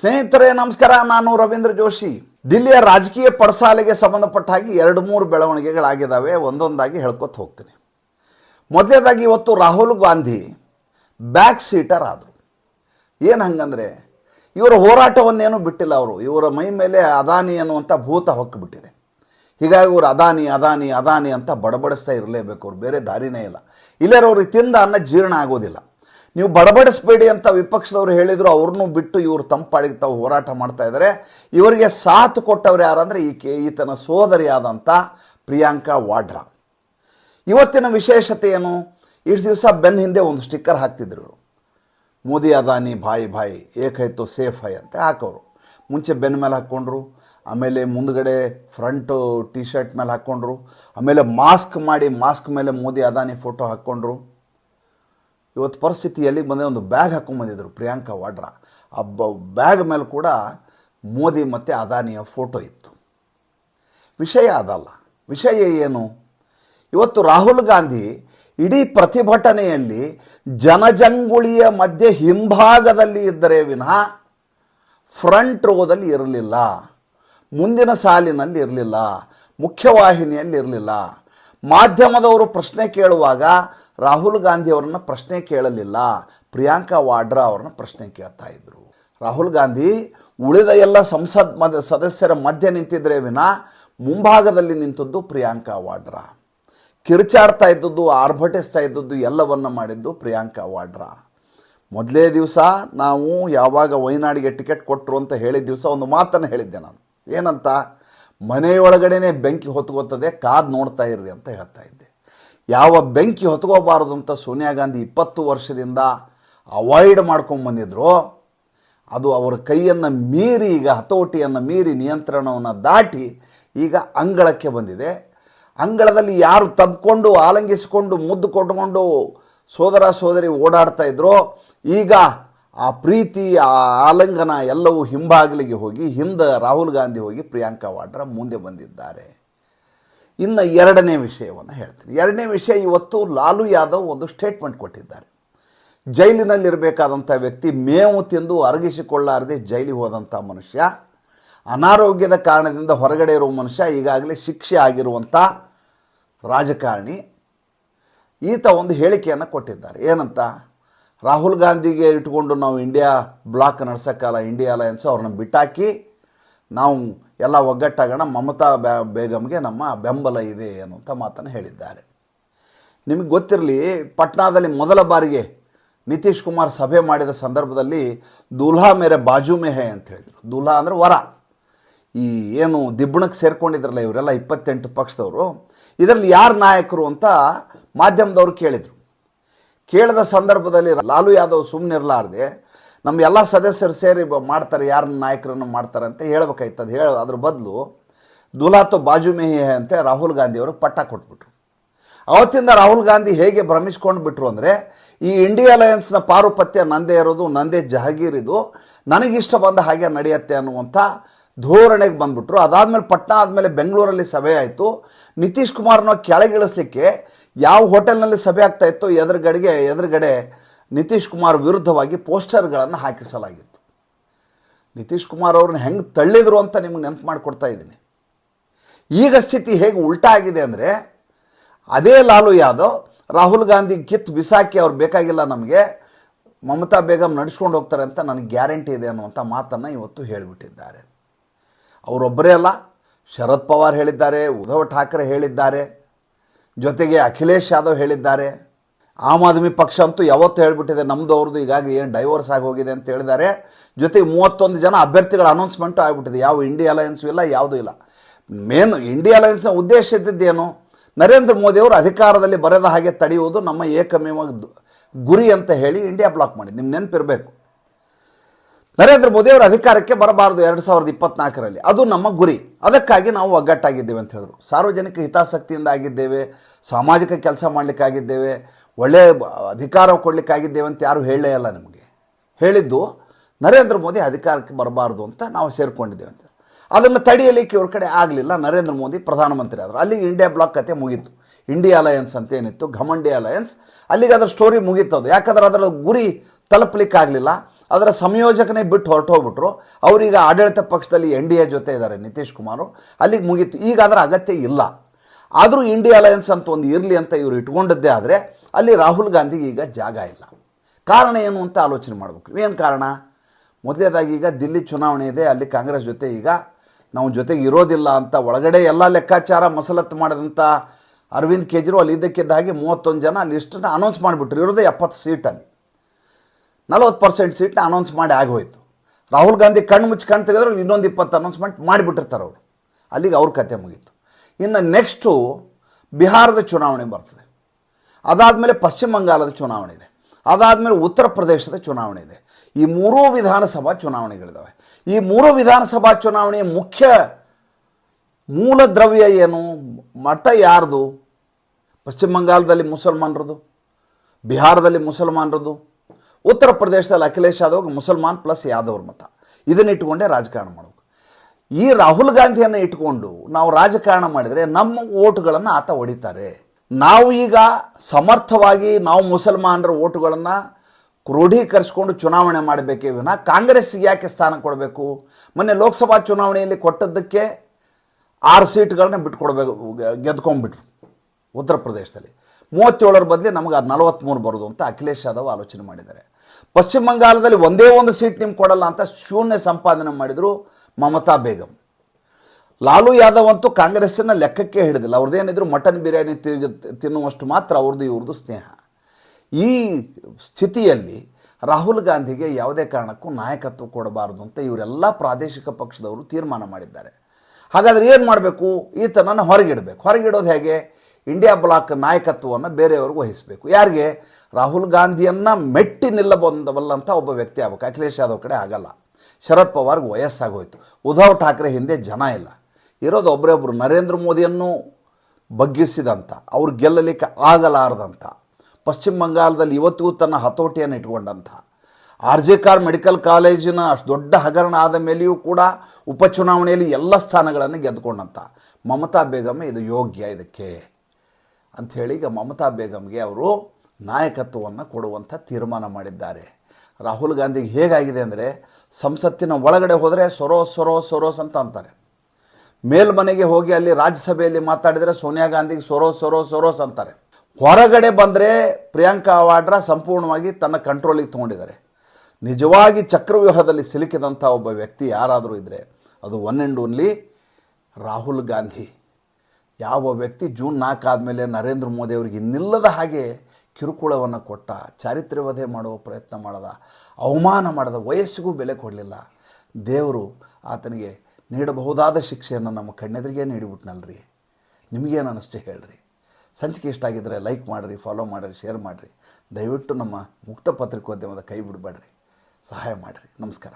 ಸ್ನೇಹಿತರೇ, ನಮಸ್ಕಾರ. ನಾನು ರವೀಂದ್ರ ಜೋಶಿ. ದಿಲ್ಲಿಯ ರಾಜಕೀಯ ಪಡಸಾಲೆಗೆ ಸಂಬಂಧಪಟ್ಟ ಹಾಗೆ ಎರಡು ಮೂರು ಬೆಳವಣಿಗೆಗಳಾಗಿದ್ದಾವೆ. ಒಂದೊಂದಾಗಿ ಹೇಳ್ಕೊತ ಹೋಗ್ತೀನಿ. ಮೊದಲನೇದಾಗಿ ಇವತ್ತು ರಾಹುಲ್ ಗಾಂಧಿ ಬ್ಯಾಕ್ ಸೀಟರ್ ಆದರು. ಏನು ಹಂಗಂದರೆ, ಇವರ ಹೋರಾಟವನ್ನೇನು ಬಿಟ್ಟಿಲ್ಲ ಅವರು. ಇವರ ಮೈ ಮೇಲೆ ಅದಾನಿ ಅನ್ನುವಂಥ ಭೂತ ಹೊಕ್ಕಿಬಿಟ್ಟಿದೆ. ಹೀಗಾಗಿ ಇವರು ಅದಾನಿ ಅದಾನಿ ಅದಾನಿ ಅಂತ ಬಡಬಡಿಸ್ತಾ ಇರಲೇಬೇಕು. ಅವ್ರು ಬೇರೆ ದಾರಿನೇ ಇಲ್ಲ. ಇಲ್ಲರವ್ರಿಗೆ ತಿಂದ ಅನ್ನ ಜೀರ್ಣ ಆಗೋದಿಲ್ಲ. ನೀವು ಬಡಬಡಿಸ್ಬೇಡಿ ಅಂತ ವಿಪಕ್ಷದವ್ರು ಹೇಳಿದ್ರು, ಅವ್ರನ್ನೂ ಬಿಟ್ಟು ಇವರು ತಂಪಾಡಿಗೆ ತಾವು ಹೋರಾಟ ಮಾಡ್ತಾ ಇದ್ದಾರೆ ಇವರಿಗೆ ಸಾಥ್ ಕೊಟ್ಟವ್ರು ಯಾರಂದರೆ ಈಕೆ, ಈತನ ಸೋದರಿಯಾದಂಥ ಪ್ರಿಯಾಂಕಾ ವಾಡ್ರಾ. ಇವತ್ತಿನ ವಿಶೇಷತೆ ಏನು? ಇಷ್ಟು ದಿವಸ ಬೆನ್ನ ಹಿಂದೆ ಒಂದು ಸ್ಟಿಕ್ಕರ್ ಹಾಕ್ತಿದ್ರು ಮೋದಿ ಅದಾನಿ ಭಾಯ್ ಭಾಯ್ ಏಕಾಯ್ತು, ಸೇಫ್ ಹೈ ಅಂತ ಹಾಕೋರು. ಮುಂಚೆ ಬೆನ್ನ ಮೇಲೆ ಹಾಕ್ಕೊಂಡ್ರು, ಆಮೇಲೆ ಮುಂದ್ಗಡೆ ಫ್ರಂಟು ಟಿ ಶರ್ಟ್ ಮೇಲೆ ಹಾಕ್ಕೊಂಡ್ರು, ಆಮೇಲೆ ಮಾಸ್ಕ್ ಮಾಡಿ, ಮಾಸ್ಕ್ ಮೇಲೆ ಮೋದಿ ಅದಾನಿ ಫೋಟೋ ಹಾಕ್ಕೊಂಡ್ರು. ಇವತ್ತು ಪರಿಸ್ಥಿತಿ ಎಲ್ಲಿಗೆ ಒಂದು ಬ್ಯಾಗ್ ಹಾಕ್ಕೊಂಬಂದಿದ್ರು ಪ್ರಿಯಾಂಕಾ ವಾಡ್ರಾ. ಆ ಬ್ಯಾಗ್ ಮೇಲೆ ಕೂಡ ಮೋದಿ ಮತ್ತು ಅದಾನಿಯ ಫೋಟೋ ಇತ್ತು. ವಿಷಯ ಅದಲ್ಲ. ವಿಷಯ ಏನು? ಇವತ್ತು ರಾಹುಲ್ ಗಾಂಧಿ ಇಡೀ ಪ್ರತಿಭಟನೆಯಲ್ಲಿ ಜನಜಂಗುಳಿಯ ಮಧ್ಯೆ ಹಿಂಭಾಗದಲ್ಲಿ ಇದ್ದರೆ ವಿನಃ ಫ್ರಂಟ್ ರೋದಲ್ಲಿ ಇರಲಿಲ್ಲ. ಮುಂದಿನ ಸಾಲಿನಲ್ಲಿ ಇರಲಿಲ್ಲ. ಮುಖ್ಯವಾಹಿನಿಯಲ್ಲಿ ಇರಲಿಲ್ಲ. ಮಾಧ್ಯಮದವರು ಪ್ರಶ್ನೆ ಕೇಳುವಾಗ ರಾಹುಲ್ ಗಾಂಧಿ ಅವರನ್ನು ಪ್ರಶ್ನೆ ಕೇಳಲಿಲ್ಲ. ಪ್ರಿಯಾಂಕಾ ವಾಡ್ರಾ ಅವ್ರನ್ನ ಪ್ರಶ್ನೆ ಕೇಳ್ತಾ ಇದ್ರು. ರಾಹುಲ್ ಗಾಂಧಿ ಉಳಿದ ಎಲ್ಲ ಸಂಸದ್ ಮದ, ಸದಸ್ಯರ ಮಧ್ಯೆ ನಿಂತಿದ್ರೆ ವಿನ ಮುಂಭಾಗದಲ್ಲಿ ನಿಂತದ್ದು ಪ್ರಿಯಾಂಕಾ ವಾಡ್ರಾ. ಕಿರುಚಾಡ್ತಾ ಇದ್ದದ್ದು, ಆರ್ಭಟಿಸ್ತಾ ಇದ್ದದ್ದು ಎಲ್ಲವನ್ನ ಮಾಡಿದ್ದು ಪ್ರಿಯಾಂಕಾ ವಾಡ್ರಾ. ಮೊದಲೇ ದಿವಸ ನಾವು ಯಾವಾಗ ವಯನಾಡಿಗೆ ಟಿಕೆಟ್ ಕೊಟ್ಟರು ಅಂತ ಹೇಳಿದ ದಿವಸ ಒಂದು ಮಾತನ್ನು ಹೇಳಿದ್ದೆ ನಾನು. ಏನಂತ? ಮನೆಯೊಳಗಡೆನೇ ಬೆಂಕಿ ಹೊತ್ಕೋತದೆ, ಕಾದ್ ನೋಡ್ತಾ ಇರ್ರಿ ಅಂತ ಹೇಳ್ತಾ ಇದ್ದೆ. ಯಾವ ಬೆಂಕಿ ಹೊತ್ಕೋಬಾರದು ಅಂತ ಸೋನಿಯಾ ಗಾಂಧಿ ಇಪ್ಪತ್ತು ವರ್ಷದಿಂದ ಅವಾಯ್ಡ್ ಮಾಡ್ಕೊಂಬಂದಿದ್ರು ಅದು ಅವರ ಕೈಯನ್ನು ಮೀರಿ, ಈಗ ಹತೋಟಿಯನ್ನು ಮೀರಿ ನಿಯಂತ್ರಣವನ್ನು ದಾಟಿ ಈಗ ಅಂಗಳಕ್ಕೆ ಬಂದಿದೆ. ಅಂಗಳದಲ್ಲಿ ಯಾರು ತಬ್ಕೊಂಡು, ಆಲಂಗಿಸಿಕೊಂಡು, ಮುದ್ದು ಕೊಟ್ಕೊಂಡು ಸೋದರ, ಸೋದರಿ ಓಡಾಡ್ತಾ ಇದ್ರೋ. ಈಗ ಆ ಪ್ರೀತಿ, ಆ ಆಲಂಗನ ಎಲ್ಲವೂ ಹಿಂಬಾಗಿಲಿಗೆ ಹೋಗಿ ಹಿಂದೆ ರಾಹುಲ್ ಗಾಂಧಿ ಹೋಗಿ ಪ್ರಿಯಾಂಕಾ ವಾಡ್ರಾ ಮುಂದೆ ಬಂದಿದ್ದಾರೆ. ಇನ್ನು ಎರಡನೇ ವಿಷಯವನ್ನು ಹೇಳ್ತೀನಿ. ಎರಡನೇ ವಿಷಯ ಇವತ್ತು ಲಾಲು ಯಾದವ್ ಒಂದು ಸ್ಟೇಟ್ಮೆಂಟ್ ಕೊಟ್ಟಿದ್ದಾರೆ. ಜೈಲಿನಲ್ಲಿರಬೇಕಾದಂಥ ವ್ಯಕ್ತಿ ಮೇವು ತಿಂದು ಅರಗಿಸಿಕೊಳ್ಳಾರದೆ ಜೈಲಿಗೆ ಹೋದಂಥ ಮನುಷ್ಯ, ಅನಾರೋಗ್ಯದ ಕಾರಣದಿಂದ ಹೊರಗಡೆ ಇರುವ ಮನುಷ್ಯ, ಈಗಾಗಲೇ ಶಿಕ್ಷೆ ಆಗಿರುವಂಥ ರಾಜಕಾರಣಿ, ಈತ ಒಂದು ಹೇಳಿಕೆಯನ್ನು ಕೊಟ್ಟಿದ್ದಾರೆ. ಏನಂತ? ರಾಹುಲ್ ಗಾಂಧಿಗೆ ಇಟ್ಕೊಂಡು ನಾವು ಇಂಡಿಯಾ ಬ್ಲಾಕ್ ನಡೆಸೋಕ್ಕಲ್ಲ ಇಂಡಿಯಾ ಅಲಯನ್ಸು ಅವ್ರನ್ನ ಬಿಟ್ಟಾಕಿ ನಾವು ಎಲ್ಲ ಒಗ್ಗಟ್ಟಾಗೋಣ, ಮಮತಾ ಬೇಗಮ್ಗೆ ನಮ್ಮ ಬೆಂಬಲ ಇದೆ ಅನ್ನುವಂಥ ಮಾತನ್ನು ಹೇಳಿದ್ದಾರೆ. ನಿಮಗೆ ಗೊತ್ತಿರಲಿ, ಪಟ್ನಾದಲ್ಲಿ ಮೊದಲ ಬಾರಿಗೆ ನಿತೀಶ್ ಕುಮಾರ್ ಸಭೆ ಮಾಡಿದ ಸಂದರ್ಭದಲ್ಲಿ ದುಲ್ಹಾ ಮೇರೆ ಬಾಜು ಮೇಹೆ ಅಂತ ಹೇಳಿದರು. ದುಲ್ಹಾ ಅಂದರೆ ವರ. ಈ ಏನು ದಿಬ್ಬಣಕ್ಕೆ ಸೇರ್ಕೊಂಡಿದ್ರಲ್ಲ ಇವರೆಲ್ಲ ಇಪ್ಪತ್ತೆಂಟು ಪಕ್ಷದವರು, ಇದರಲ್ಲಿ ಯಾರು ನಾಯಕರು ಅಂತ ಮಾಧ್ಯಮದವರು ಕೇಳಿದರು. ಕೇಳಿದ ಸಂದರ್ಭದಲ್ಲಿ ಲಾಲು ಯಾದವ್ ಸುಮ್ಮನಿರಲಾರ್ದೆ ನಮ್ಮ ಎಲ್ಲ ಸದಸ್ಯರು ಸೇರಿ ಮಾಡ್ತಾರೆ ಯಾರನ್ನ ನಾಯಕರನ್ನು ಮಾಡ್ತಾರೆ ಅಂತ ಹೇಳ್ಬೇಕಾಯ್ತು ಅದು ಹೇಳ, ಅದ್ರ ಬದಲು ದುಲಾತು ಬಾಜು ಮೇಹಿ ಅಂತ ರಾಹುಲ್ ಗಾಂಧಿ ಅವರು ಪಟ್ಟ ಕೊಟ್ಬಿಟ್ರು. ಅವತ್ತಿಂದ ರಾಹುಲ್ ಗಾಂಧಿ ಹೇಗೆ ಭ್ರಮಿಸ್ಕೊಂಡು ಬಿಟ್ರು ಅಂದರೆ, ಈ ಇಂಡಿಯಾ ಅಲಯನ್ಸ್ನ ಪಾರುಪತ್ಯ ನಂದೇ ಇರೋದು, ನಂದೇ ಜಹಗೀರ್ ಇದು, ನನಗಿಷ್ಟ ಬಂದ ಹಾಗೆ ನಡೆಯುತ್ತೆ ಅನ್ನುವಂಥ ಧೋರಣೆಗೆ ಬಂದ್ಬಿಟ್ರು. ಅದಾದಮೇಲೆ ಪಟ್ನಾ ಆದಮೇಲೆ ಬೆಂಗಳೂರಲ್ಲಿ ಸಭೆ ಆಯಿತು. ನಿತೀಶ್ ಕುಮಾರ್ನ ಕೆಳಗಿಳಿಸ್ಲಿಕ್ಕೆ ಯಾವ ಹೋಟೆಲ್ನಲ್ಲಿ ಸಭೆ ಆಗ್ತಾ ಇತ್ತು? ಎದುರುಗಡೆಗೆ, ಎದುರುಗಡೆ ನಿತೀಶ್ ಕುಮಾರ್ ವಿರುದ್ಧವಾಗಿ ಪೋಸ್ಟರ್ಗಳನ್ನು ಹಾಕಿಸಲಾಗಿತ್ತು. ನಿತೀಶ್ ಕುಮಾರ್ ಅವ್ರನ್ನ ಹೆಂಗೆ ತಳ್ಳಿದ್ರು ಅಂತ ನಿಮ್ಗೆ ನೆನಪು ಮಾಡಿಕೊಡ್ತಾ ಇದ್ದೀನಿ. ಈಗ ಸ್ಥಿತಿ ಹೇಗೆ ಉಲ್ಟಾ ಆಗಿದೆ ಅಂದರೆ, ಅದೇ ಲಾಲು ಯಾದವ್, ರಾಹುಲ್ ಗಾಂಧಿ ಕಿತ್ತು ಬಿಸಾಕಿ ಅವ್ರು ಬೇಕಾಗಿಲ್ಲ ನಮಗೆ, ಮಮತಾ ಬೇಗಂ ನಡೆಸ್ಕೊಂಡು ಹೋಗ್ತಾರೆ ಅಂತ ನನಗೆ ಗ್ಯಾರಂಟಿ ಇದೆ ಅನ್ನುವಂಥ ಮಾತನ್ನು ಇವತ್ತು ಹೇಳಿಬಿಟ್ಟಿದ್ದಾರೆ. ಅವರೊಬ್ಬರೇ ಅಲ್ಲ, ಶರದ್ ಪವಾರ್ ಹೇಳಿದ್ದಾರೆ, ಉದ್ಧವ್ ಠಾಕ್ರೆ ಹೇಳಿದ್ದಾರೆ, ಜೊತೆಗೆ ಅಖಿಲೇಶ್ ಯಾದವ್ ಹೇಳಿದ್ದಾರೆ. ಆಮ್ ಆದ್ಮಿ ಪಕ್ಷ ಅಂತೂ ಯಾವತ್ತು ಹೇಳ್ಬಿಟ್ಟಿದೆ, ನಮ್ದು ಅವ್ರದ್ದು ಈಗಾಗಲೇ ಏನು ಡೈವರ್ಸ್ ಆಗಿ ಹೋಗಿದೆ ಅಂತ ಹೇಳಿದ್ದಾರೆ. ಜೊತೆಗೆ ಮೂವತ್ತೊಂದು ಜನ ಅಭ್ಯರ್ಥಿಗಳ ಅನೌನ್ಸ್ಮೆಂಟು ಆಗಿಬಿಟ್ಟಿದೆ. ಯಾವ ಇಂಡಿಯಾ ಅಲಯನ್ಸು ಇಲ್ಲ, ಯಾವುದೂ ಇಲ್ಲ. ಮೇನ್ ಇಂಡಿಯಾ ಅಲಯನ್ಸ್ನ ಉದ್ದೇಶ ಇದ್ದಿದ್ದೇನು? ನರೇಂದ್ರ ಮೋದಿ ಅವರು ಅಧಿಕಾರದಲ್ಲಿ ಬರೆದ ಹಾಗೆ ತಡೆಯುವುದು ನಮ್ಮ ಏಕಮೇವ ಗುರಿ ಅಂತ ಹೇಳಿ ಇಂಡಿಯಾ ಬ್ಲಾಕ್ ಮಾಡಿ ನಿಮ್ಮ ನೆನಪಿರಬೇಕು. ನರೇಂದ್ರ ಮೋದಿ ಅವರು ಅಧಿಕಾರಕ್ಕೆ ಬರಬಾರದು ಎರಡು ಸಾವಿರದ ಇಪ್ಪತ್ನಾಲ್ಕರಲ್ಲಿ. ಅದು ನಮ್ಮ ಗುರಿ. ಅದಕ್ಕಾಗಿ ನಾವು ಒಗ್ಗಟ್ಟಾಗಿದ್ದೇವೆ ಅಂತ ಹೇಳಿದ್ರು. ಸಾರ್ವಜನಿಕ ಹಿತಾಸಕ್ತಿಯಿಂದ ಆಗಿದ್ದೇವೆ, ಸಾಮಾಜಿಕ ಕೆಲಸ ಮಾಡಲಿಕ್ಕಾಗಿದ್ದೇವೆ ಒಳ್ಳೆಯ ಅಧಿಕಾರ ಕೊಡಲಿಕ್ಕಾಗಿದ್ದೇವೆ ಅಂತ ಯಾರೂ ಹೇಳಲೇ ಇಲ್ಲ ನಿಮಗೆ. ಹೇಳಿದ್ದು, ನರೇಂದ್ರ ಮೋದಿ ಅಧಿಕಾರಕ್ಕೆ ಬರಬಾರ್ದು ಅಂತ ನಾವು ಸೇರಿಕೊಂಡಿದ್ದೇವೆ ಅಂತ ಅದನ್ನು ತಡೆಯಲಿಕ್ಕೆ ಇವ್ರ ಕಡೆ ಆಗಲಿಲ್ಲ. ನರೇಂದ್ರ ಮೋದಿ ಪ್ರಧಾನಮಂತ್ರಿ ಆದರು. ಅಲ್ಲಿಗೆ ಇಂಡಿಯಾ ಬ್ಲಾಕ್ ಕತೆ ಮುಗೀತು. ಇಂಡಿಯಾ ಅಲಯನ್ಸ್ ಅಂತ ಏನಿತ್ತು, ಘಮಂಡಿ ಅಲಯನ್ಸ್. ಅಲ್ಲಿಗೆ ಅದರ ಸ್ಟೋರಿ ಮುಗೀತದೆ ಯಾಕಂದ್ರೆ ಅದರ ಗುರಿ ತಲುಪಲಿಕ್ಕಾಗಲಿಲ್ಲ. ಅದರ ಸಂಯೋಜಕನೇ ಬಿಟ್ಟು ಹೊರಟೋಗ್ಬಿಟ್ರು. ಅವರೀಗ ಆಡಳಿತ ಪಕ್ಷದಲ್ಲಿ ಎನ್ ಡಿ ಎ ಜೊತೆ ಇದ್ದಾರೆ ನಿತೀಶ್ ಕುಮಾರ್. ಅಲ್ಲಿಗೆ ಮುಗೀತು. ಈಗ ಅದರ ಅಗತ್ಯ ಇಲ್ಲ. ಆದರೂ ಇಂಡಿಯಾ ಅಲಯನ್ಸ್ ಅಂತ ಒಂದು ಇರಲಿ ಅಂತ ಇವರು ಇಟ್ಕೊಂಡದ್ದೇ ಆದರೆ ಅಲ್ಲಿ ರಾಹುಲ್ ಗಾಂಧಿಗೆ ಈಗ ಜಾಗ ಇಲ್ಲ. ಕಾರಣ ಏನು ಅಂತ ಆಲೋಚನೆ ಮಾಡಬೇಕು. ಏನು ಕಾರಣ? ಮೊದಲೇದಾಗಿ ಈಗ ದಿಲ್ಲಿ ಚುನಾವಣೆ ಇದೆ, ಅಲ್ಲಿ ಕಾಂಗ್ರೆಸ್ ಜೊತೆ ಈಗ ನಾವು ಜೊತೆಗೆ ಇರೋದಿಲ್ಲ ಅಂತ ಒಳಗಡೆ ಎಲ್ಲ ಲೆಕ್ಕಾಚಾರ, ಮಸಲತ್ತು ಮಾಡಿದಂಥ ಅರವಿಂದ್ ಕೇಜ್ರಿವಾಲ್ ಇದ್ದಕ್ಕಿದ್ದ ಹಾಗೆ ಮೂವತ್ತೊಂದು ಜನ ಲಿಸ್ಟನ್ನು ಅನೌನ್ಸ್ ಮಾಡಿಬಿಟ್ರು. ಇರೋದೇ ಎಪ್ಪತ್ತು ಸೀಟಲ್ಲಿ. ನಲವತ್ತು ಪರ್ಸೆಂಟ್ ಸೀಟ್ನ ಅನೌನ್ಸ್ ಮಾಡಿ ಆಗೋಯ್ತು. ರಾಹುಲ್ ಗಾಂಧಿ ಕಣ್ಣು ಮುಚ್ಚಿ ಕಣ್ಣು ತೆಗೆದ್ರೆ ಇನ್ನೊಂದು ಇಪ್ಪತ್ತು ಅನೌನ್ಸ್ಮೆಂಟ್ ಮಾಡಿಬಿಟ್ಟಿರ್ತಾರೆ ಅವರು. ಅಲ್ಲಿಗೆ ಅವ್ರ ಕತೆ ಮುಗೀತು. ಇನ್ನು ನೆಕ್ಸ್ಟು ಬಿಹಾರದ ಚುನಾವಣೆ ಬರ್ತದೆ. ಅದಾದಮೇಲೆ ಪಶ್ಚಿಮ ಬಂಗಾಳದ ಚುನಾವಣೆ ಇದೆ. ಅದಾದಮೇಲೆ ಉತ್ತರ ಪ್ರದೇಶದ ಚುನಾವಣೆ ಇದೆ. ಈ ಮೂರೂ ವಿಧಾನಸಭಾ ಚುನಾವಣೆಗಳಿದ್ದಾವೆ ಈ ಮೂರು ವಿಧಾನಸಭಾ ಚುನಾವಣೆಯ ಮುಖ್ಯ ಮೂಲ ದ್ರವ್ಯ ಏನು? ಮಠ ಯಾರ್ದು? ಪಶ್ಚಿಮ ಬಂಗಾಳದಲ್ಲಿ ಮುಸಲ್ಮಾನರದು, ಬಿಹಾರದಲ್ಲಿ ಮುಸಲ್ಮಾನರದು, ಉತ್ತರ ಪ್ರದೇಶದಲ್ಲಿ ಅಖಿಲೇಶ್ ಯಾದವ್, ಮುಸಲ್ಮಾನ್ ಪ್ಲಸ್ ಯಾದವ್ರ ಮತ. ಇದನ್ನ ರಾಜಕಾರಣ ಮಾಡಬೇಕು. ಈ ರಾಹುಲ್ ಗಾಂಧಿಯನ್ನು ಇಟ್ಕೊಂಡು ನಾವು ರಾಜಕಾರಣ ಮಾಡಿದರೆ ನಮ್ಮ ಓಟುಗಳನ್ನು ಆತ ಹೊಡಿತಾರೆ ನಾವು ಈಗ ಸಮರ್ಥವಾಗಿ ನಾವು ಮುಸಲ್ಮಾನರ ಓಟುಗಳನ್ನು ಕ್ರೋಢೀಕರಿಸ್ಕೊಂಡು ಚುನಾವಣೆ ಮಾಡಬೇಕೇ ವಿನ ಕಾಂಗ್ರೆಸ್ಗೆ ಯಾಕೆ ಸ್ಥಾನ ಕೊಡಬೇಕು? ಮೊನ್ನೆ ಲೋಕಸಭಾ ಚುನಾವಣೆಯಲ್ಲಿ ಕೊಟ್ಟದ್ದಕ್ಕೆ ಆರು ಸೀಟ್ಗಳನ್ನ ಬಿಟ್ಕೊಡ್ಬೇಕು, ಗೆದ್ಕೊಂಡ್ಬಿಟ್ರು ಉತ್ತರ ಪ್ರದೇಶದಲ್ಲಿ. ಮೂವತ್ತೇಳರ ಬದಲಿ ನಮಗೆ ಅದು ನಲವತ್ತ್ಮೂರು ಬರೋದು ಅಂತ ಅಖಿಲೇಶ್ ಯಾದವ್ ಆಲೋಚನೆ ಮಾಡಿದ್ದಾರೆ. ಪಶ್ಚಿಮ ಬಂಗಾಳದಲ್ಲಿ ಒಂದೇ ಒಂದು ಸೀಟ್ ನಿಮ್ಗೆ ಕೊಡಲ್ಲ ಅಂತ ಶೂನ್ಯ ಸಂಪಾದನೆ ಮಾಡಿದರು ಮಮತಾ ಬೇಗಂ. ಲಾಲು ಯಾದವ್ ಅಂತೂ ಕಾಂಗ್ರೆಸ್ಸಿನ ಲೆಕ್ಕಕ್ಕೆ ಹಿಡಿದಿಲ್ಲ. ಅವ್ರದ್ದೇನಿದ್ರು ಮಟನ್ ಬಿರಿಯಾನಿ ತಿನ್ನುವಷ್ಟು ಮಾತ್ರ ಅವ್ರದ್ದು ಇವ್ರದ್ದು ಸ್ನೇಹ. ಈ ಸ್ಥಿತಿಯಲ್ಲಿ ರಾಹುಲ್ ಗಾಂಧಿಗೆ ಯಾವುದೇ ಕಾರಣಕ್ಕೂ ನಾಯಕತ್ವ ಕೊಡಬಾರದು ಅಂತ ಇವರೆಲ್ಲ ಪ್ರಾದೇಶಿಕ ಪಕ್ಷದವರು ತೀರ್ಮಾನ ಮಾಡಿದ್ದಾರೆ. ಹಾಗಾದ್ರೆ ಏನು ಮಾಡಬೇಕು? ಈತನನ್ನು ಹೊರಗಿಡಬೇಕು. ಹೊರಗಿಡೋದು ಹೇಗೆ? ಇಂಡಿಯಾ ಬ್ಲಾಕ್ ನಾಯಕತ್ವವನ್ನು ಬೇರೆಯವ್ರಿಗೆ ವಹಿಸಬೇಕು. ಯಾರಿಗೆ? ರಾಹುಲ್ ಗಾಂಧಿಯನ್ನು ಮೆಟ್ಟಿ ನಿಲ್ಲಬಂದವಲ್ಲಂಥ ಒಬ್ಬ ವ್ಯಕ್ತಿ ಆಗಬೇಕು. ಅಖಿಲೇಶ್ ಯಾದವ್ ಕಡೆ ಆಗಲ್ಲ. ಶರದ್ ಪವಾರ್ಗೆ ವಯಸ್ಸಾಗೋಯ್ತು. ಉದ್ಧವ್ ಠಾಕ್ರೆ ಹಿಂದೆ ಜನ ಇಲ್ಲ. ಇರೋದು ಒಬ್ಬರೇ ಒಬ್ಬರು ನರೇಂದ್ರ ಮೋದಿಯನ್ನು ಬಗ್ಗಿಸಿದಂಥ ಅವ್ರು ಗೆಲ್ಲಲಿಕ್ಕೆ ಆಗಲಾರದಂಥ ಪಶ್ಚಿಮ ಬಂಗಾಳದಲ್ಲಿ ಇವತ್ತಿಗೂ ತನ್ನ ಹತೋಟಿಯನ್ನು ಇಟ್ಕೊಂಡಂಥ ಆರ್ ಜೆ ಕಾರ್ ಮೆಡಿಕಲ್ ಕಾಲೇಜಿನ ಅಷ್ಟು ದೊಡ್ಡ ಹಗರಣ ಆದ ಮೇಲೆಯೂ ಕೂಡ ಉಪಚುನಾವಣೆಯಲ್ಲಿ ಎಲ್ಲ ಸ್ಥಾನಗಳನ್ನು ಗೆದ್ದುಕೊಂಡಂಥ ಮಮತಾ ಬೇಗಮ್ ಇದು ಯೋಗ್ಯ ಇದಕ್ಕೆ ಅಂಥೇಳಿ ಈಗ ಮಮತಾ ಬೇಗಮ್ಗೆ ಅವರು ನಾಯಕತ್ವವನ್ನು ಕೊಡುವಂಥ ತೀರ್ಮಾನ ಮಾಡಿದ್ದಾರೆ. ರಾಹುಲ್ ಗಾಂಧಿಗೆ ಹೇಗಾಗಿದೆ ಅಂದರೆ ಸಂಸತ್ತಿನ ಒಳಗಡೆ ಹೋದರೆ ಸೊರೋಸ್ ಸೊರೋಸ್ ಸೊರೋಸ್ ಅಂತ ಅಂತಾರೆ. ಮೇಲ್ಮನೆಗೆ ಹೋಗಿ ಅಲ್ಲಿ ರಾಜ್ಯಸಭೆಯಲ್ಲಿ ಮಾತಾಡಿದರೆ ಸೋನಿಯಾ ಗಾಂಧಿಗೆ ಸೊರೋ ಸೊರೋ ಸೊರೋಸ್ ಅಂತಾರೆ. ಹೊರಗಡೆ ಬಂದರೆ ಪ್ರಿಯಾಂಕಾ ವಾಡ್ರಾ ಸಂಪೂರ್ಣವಾಗಿ ತನ್ನ ಕಂಟ್ರೋಲಿಗೆ ತೊಗೊಂಡಿದ್ದಾರೆ. ನಿಜವಾಗಿ ಚಕ್ರವ್ಯೂಹದಲ್ಲಿ ಸಿಲುಕಿದಂಥ ಒಬ್ಬ ವ್ಯಕ್ತಿ ಯಾರಾದರೂ ಇದ್ದರೆ ಅದು one and only Rahul Gandhi. ಯಾವ ವ್ಯಕ್ತಿ ಜೂನ್ ನಾಲ್ಕು ಆದಮೇಲೆ ನರೇಂದ್ರ ಮೋದಿ ಅವರಿಗೆ ಇನ್ನಿಲ್ಲದ ಹಾಗೆ ಕಿರುಕುಳವನ್ನು ಕೊಟ್ಟ, ಚಾರಿತ್ರ್ಯವಧೆ ಮಾಡುವ ಪ್ರಯತ್ನ ಮಾಡದ, ಅವಮಾನ ಮಾಡದ ವಯಸ್ಸಿಗೂ ಬೆಲೆ ಕೊಡಲಿಲ್ಲ. ದೇವರು ಆತನಿಗೆ ನೀಡಬಹುದಾದ ಶಿಕ್ಷೆಯನ್ನು ನಮ್ಮ ಕಣ್ಣೆದರಿಗೆ ನೀಡಿಬಿಟ್ನಲ್ರಿ. ನಿಮಗೇನು ಅನ್ನಿಸ್ತು ಹೇಳ್ರಿ. ಸಂಚಿಕೆ ಇಷ್ಟ ಆಗಿದ್ದರೆ ಲೈಕ್ ಮಾಡಿರಿ ಫಾಲೋ ಮಾಡಿರಿ ಶೇರ್ ಮಾಡಿರಿ. ದಯವಿಟ್ಟು ನಮ್ಮ ಮುಕ್ತ ಪತ್ರಿಕೋದ್ಯಮದ ಕೈ ಬಿಡಬೇಡ್ರಿ. ಸಹಾಯ ಮಾಡಿರಿ. ನಮಸ್ಕಾರ.